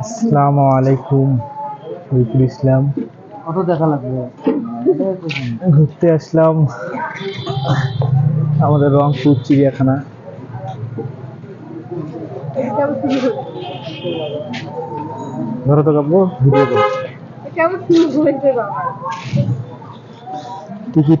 আসসালামু আলাইকুম রফিকুল ইসলাম কত দেখা লাগবে? ঘুরতে আসলাম আমাদের রংপুর চিড়িয়াখানা। ধরো তো কাব্য ভিডিও টিকিট।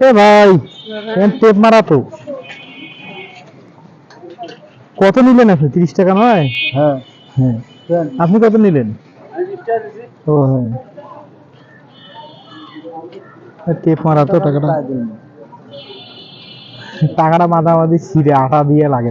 এ ভাই টেপ মারা তো। কত নিলেন আপনি? তিরিশ টাকা নয়? হ্যাঁ। হ্যাঁ। আপনি কত নিলেন? ও হ্যাঁ। টেপ মারা তো টাকাটা। টাকাটা মাঝামাঝি ছিঁড়ে আটা দিয়ে লাগে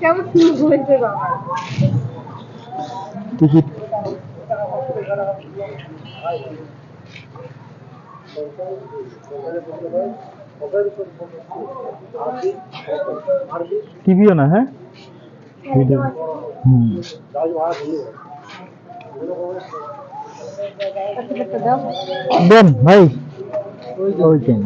করো টিকিট। টিভিও না হ্যাঁ? ভিডিও হুম। দেন ভাই। ওই কেন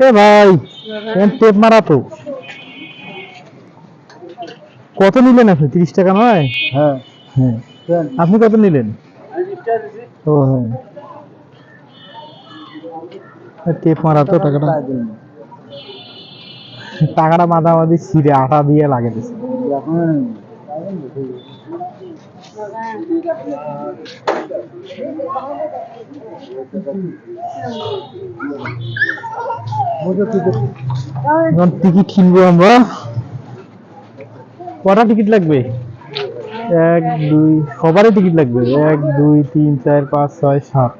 এ ভাই টেপ মারা তো। কত নিলেন আপনি? তিরিশ টাকা নয়? হ্যাঁ। হ্যাঁ। আপনি কত নিলেন? ও হ্যাঁ। টেপ মারা তো টাকাটা। টাকাটা মাঝামাঝি ছিঁড়ে আটা দিয়ে লাগে দিছে। টিকিট কিনবো আমরা। কটা টিকিট লাগবে? এক, দুই, সবারই টিকিট লাগবে। এক, দুই, তিন, চার, পাঁচ, ছয়, সাত।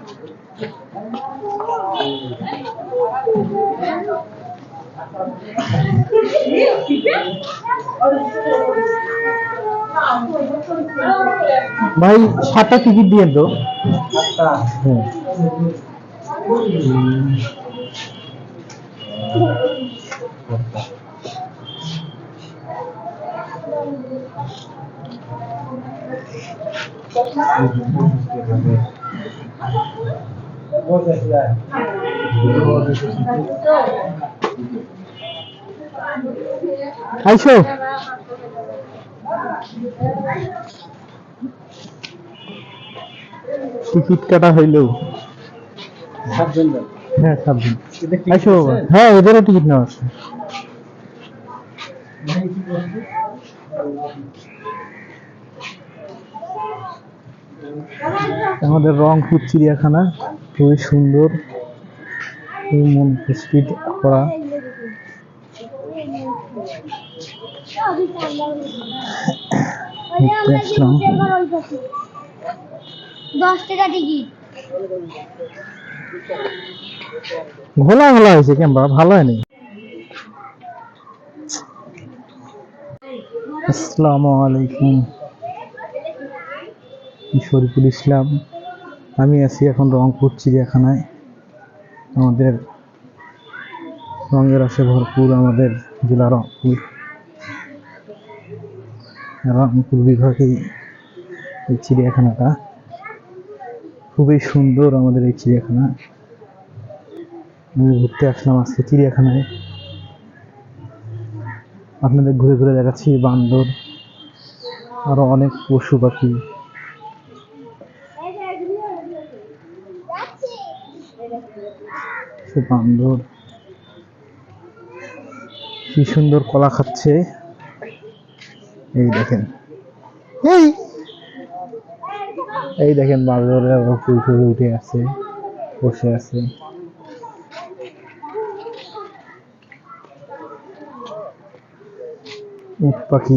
ভাই সাতটা টিকিট দিয়ে তো। হ্যাঁ। আইসো। টিকিট কাটা হইল। হ্যাঁ সাবধান? হ্যাঁ টিকিট নেওয়া আছে। আমাদের রংপুর, চিড়িয়াখানা। খুবই সুন্দর। স্পিড করা ঘুরতে আসলাম ঘোলা ঘোলা হয়েছে ক্যামেরা ভালো হয়নি। আসসালামু আলাইকুম। শরীফুল ইসলাম। আমি আছি এখন রংপুর চিড়িয়াখানায়। আমাদের রঙের আছে ভরপুর আমাদের জেলা রংপুর। রংপুর বিভাগেই এই চিড়িয়াখানাটা। খুবই সুন্দর আমাদের এই চিড়িয়াখানা। আমি ঘুরতে আসলাম আজকে চিড়িয়াখানায়। আপনাদের ঘুরে ঘুরে দেখাচ্ছি বান্দর, আরও অনেক পশু পাখি। বান্দর। কি সুন্দর কলা খাচ্ছে। এই দেখেন। এই! এই দেখেন বান্দরের ফুল ফুল উঠে আছে বসে আছে। উট পাখি।